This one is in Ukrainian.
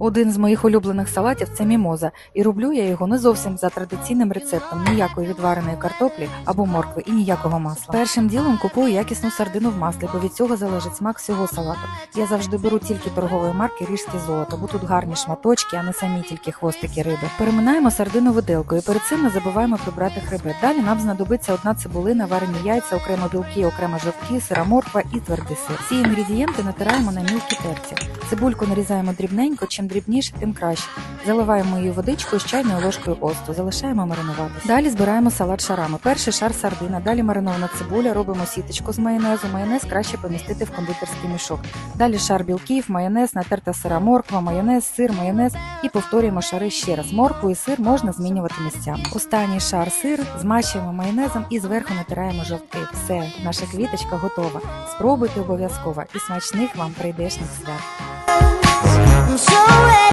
Один з моїх улюблених салатів це мімоза, і роблю я його не зовсім за традиційним рецептом: ніякої відвареної картоплі або моркви і ніякого масла. Першим ділом купую якісну сардину в маслі, бо від цього залежить смак всього салату. Я завжди беру тільки торгової марки ріжське золото, бо тут гарні шматочки, а не самі тільки хвостики риби. Переминаємо сардину виделкою. Перед цим не забуваємо прибрати хребет. Далі нам знадобиться одна цибулина, варені яйця, окремо білки, окремо жовтки, сира морква і твердий сир. Ці інгредієнти натираємо на мілкі терці. Цибульку нарізаємо дрібненько, чим дрібніше, тим краще. Заливаємо її водичкою з чайною ложкою оцту, залишаємо маринуватися. Далі збираємо салат шарами. Перший шар сардина, далі маринована цибуля, робимо сіточку з майонезу. Майонез краще помістити в кондитерський мішок. Далі шар білків, майонез, натерта сира морква, майонез, сир, майонез і повторюємо шари ще раз. Моркву і сир можна змінювати місцями. Останній шар сир змащуємо майонезом і зверху натираємо жовтки. Все, наша квіточка готова. Спробуйте обов'язково і смачних вам прийдешніх свят.